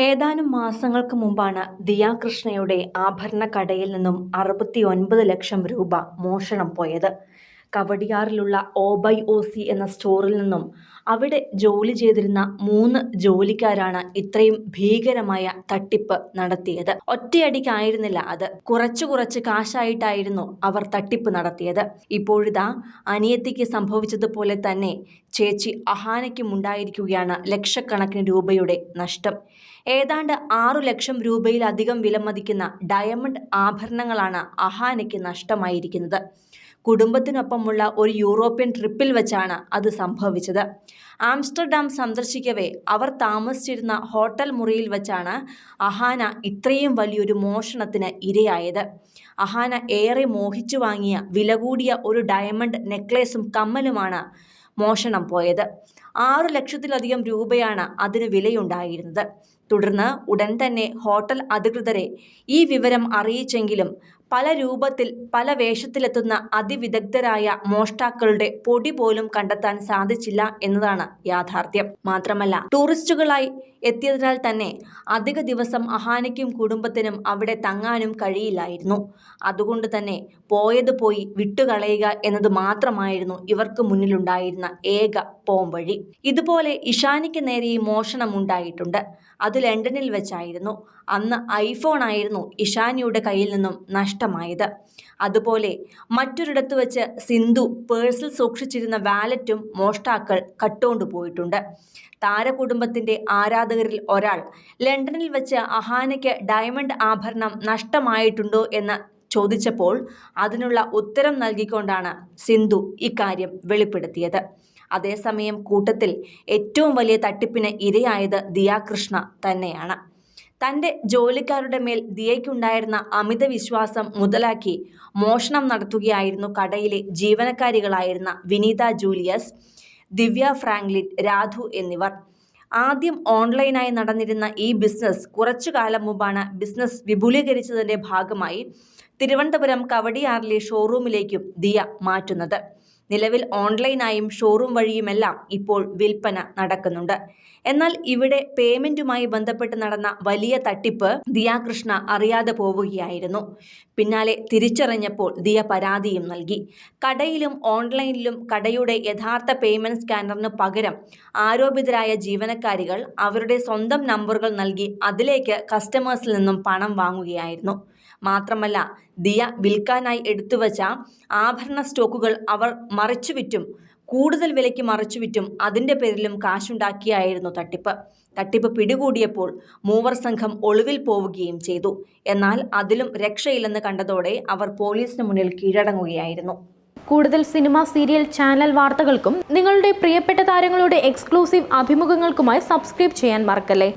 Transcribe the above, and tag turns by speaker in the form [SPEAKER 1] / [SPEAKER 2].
[SPEAKER 1] ഏതാനും മാസങ്ങൾക്ക് മുമ്പാണ് ദിയാകൃഷ്ണയുടെ ആഭരണ കടയിൽ നിന്നും അറുപത്തിയൊൻപത് ലക്ഷം രൂപ മോഷണം പോയത്. കവടിയാറിലുള്ള ഓബൈ സി എന്ന സ്റ്റോറിൽ നിന്നും അവിടെ ജോലി ചെയ്തിരുന്ന മൂന്ന് ജോലിക്കാരാണ് ഇത്രയും ഭീകരമായ തട്ടിപ്പ് നടത്തിയത്. ഒറ്റയടിക്കായിരുന്നില്ല അത്. കുറച്ചു കുറച്ച് കാശായിട്ടായിരുന്നു അവർ തട്ടിപ്പ് നടത്തിയത്. ഇപ്പോഴിതാ അനിയത്തിക്ക് സംഭവിച്ചതുപോലെ തന്നെ ചേച്ചി അഹാനയ്ക്കും ഉണ്ടായിരിക്കുകയാണ് ലക്ഷക്കണക്കിന് രൂപയുടെ നഷ്ടം. ഏതാണ്ട് ആറു ലക്ഷം രൂപയിലധികം വിലമതിക്കുന്ന ഡയമണ്ട് ആഭരണങ്ങളാണ് അഹാനയ്ക്ക് നഷ്ടമായിരിക്കുന്നത്. കുടുംബത്തിനൊപ്പമുള്ള ഒരു യൂറോപ്യൻ ട്രിപ്പിൽ വെച്ചാണ് അത് സംഭവിച്ചത്. ആംസ്റ്റർഡാം സന്ദർശിക്കവേ അവർ താമസിച്ചിരുന്ന ഹോട്ടൽ മുറിയിൽ വെച്ചാണ് അഹാന ഇത്രയും വലിയൊരു മോഷണത്തിന് ഇരയായത്. അഹാന ഏറെ മോഹിച്ചു വാങ്ങിയ വില കൂടിയ ഒരു ഡയമണ്ട് നെക്ലേസും കമ്മലുമാണ് മോഷണം പോയത്. ആറു ലക്ഷത്തിലധികം രൂപയാണ് അതിന് വിലയുണ്ടായിരുന്നത്. തുടർന്ന് ഉടൻ തന്നെ ഹോട്ടൽ അധികൃതരെ ഈ വിവരം അറിയിച്ചെങ്കിലും പല രൂപത്തിൽ പല വേഷത്തിലെത്തുന്ന അതിവിദഗ്ധരായ മോഷ്ടാക്കളുടെ പൊടി പോലും കണ്ടെത്താൻ സാധിച്ചില്ല എന്നതാണ് യാഥാർത്ഥ്യം. മാത്രമല്ല ടൂറിസ്റ്റുകളായി എത്തിയതിനാൽ തന്നെ അധിക ദിവസം അഹാനയ്ക്കും കുടുംബത്തിനും അവിടെ തങ്ങാനും കഴിയില്ലായിരുന്നു. അതുകൊണ്ട് തന്നെ പോയത് പോയി വിട്ടുകളയുക എന്നത് മാത്രമായിരുന്നു ഇവർക്ക് മുന്നിലുണ്ടായിരുന്ന ഏക പോംവഴി. ഇതുപോലെ ഇഷാനിക്ക് നേരെ മോഷണം ഉണ്ടായിട്ടുണ്ട്. അത് ലണ്ടനിൽ വെച്ചായിരുന്നു. അന്ന് ഐഫോൺ ആയിരുന്നു ഇഷാനിയുടെ കയ്യിൽ നിന്നും നഷ്ടമായത്. അതുപോലെ മറ്റൊരിടത്ത് വെച്ച് സിന്ധു പേഴ്സിൽ സൂക്ഷിച്ചിരുന്ന വാലറ്റും മോഷ്ടാക്കൾ കട്ടുകൊണ്ടു പോയിട്ടുണ്ട് താരകുടുംബത്തിന്റെ ആരാധകരിൽ ഒരാൾ. ലണ്ടനിൽ വെച്ച് അഹാനയ്ക്ക് ഡയമണ്ട് ആഭരണം നഷ്ടമായിട്ടുണ്ടോ എന്ന് ചോദിച്ചപ്പോൾ അതിനുള്ള ഉത്തരം നൽകിക്കൊണ്ടാണ് സിന്ധു ഇക്കാര്യം വെളിപ്പെടുത്തിയത്. അതേസമയം കൂട്ടത്തിൽ ഏറ്റവും വലിയ തട്ടിപ്പിന് ഇരയായത് ദിയാകൃഷ്ണ തന്നെയാണ്. തന്റെ ജോലിക്കാരുടെ മേൽ ദിയയ്ക്കുണ്ടായിരുന്ന അമിത വിശ്വാസം മുതലാക്കി മോഷണം നടത്തുകയായിരുന്നു കടയിലെ ജീവനക്കാരികളായിരുന്ന വിനീത ജൂലിയസ് ദിവ്യ ഫ്രാങ്ക്ലിൻ രാധു എന്നിവർ. ആദ്യം ഓൺലൈനായി നടന്നിരുന്ന ഈ ബിസിനസ് കുറച്ചു കാലം മുമ്പാണ് ബിസിനസ് വിപുലീകരിച്ചതിന്റെ ഭാഗമായി തിരുവനന്തപുരം കവടിയാറിലെ ഷോറൂമിലേക്കും ദിയ മാറ്റുന്നത്. നിലവിൽ ഓൺലൈനായും ഷോറൂം വഴിയുമെല്ലാം ഇപ്പോൾ വിൽപ്പന നടക്കുന്നുണ്ട്. എന്നാൽ ഇവിടെ പേയ്മെന്റുമായി ബന്ധപ്പെട്ട് നടന്ന വലിയ തട്ടിപ്പ് ദിയാകൃഷ്ണ അറിയാതെ പോവുകയായിരുന്നു. പിന്നാലെ തിരിച്ചറിഞ്ഞപ്പോൾ ദിയ പരാതിയും നൽകി. കടയിലും ഓൺലൈനിലും കടയുടെ യഥാർത്ഥ പേയ്മെന്റ് സ്കാനറിന് പകരം ആരോപിതരായ ജീവനക്കാരികൾ അവരുടെ സ്വന്തം നമ്പറുകൾ നൽകി അതിലേക്ക് കസ്റ്റമേഴ്സിൽ നിന്നും പണം വാങ്ങുകയായിരുന്നു. മാത്രമല്ല ദിയ വിൽക്കാനായി എടുത്തുവച്ച ആഭരണ സ്റ്റോക്കുകൾ അവർ മറിച്ചുവിറ്റും കൂടുതൽ വിലയ്ക്ക് മറിച്ചു വിറ്റും അതിന്റെ പേരിലും കാശുണ്ടാക്കിയായിരുന്നു തട്ടിപ്പ്. തട്ടിപ്പ് പിടികൂടിയപ്പോൾ മൂവർ സംഘം ഒളിവിൽ പോവുകയും ചെയ്തു. എന്നാൽ അതിലും രക്ഷയില്ലെന്ന് കണ്ടതോടെ അവർ പോലീസിന് മുന്നിൽ കീഴടങ്ങുകയായിരുന്നു.
[SPEAKER 2] കൂടുതൽ സിനിമ സീരിയൽ ചാനൽ വാർത്തകൾക്കും നിങ്ങളുടെ പ്രിയപ്പെട്ട താരങ്ങളുടെ എക്സ്ക്ലൂസീവ് അഭിമുഖങ്ങൾക്കുമായി സബ്സ്ക്രൈബ് ചെയ്യാൻ മറക്കല്ലേ?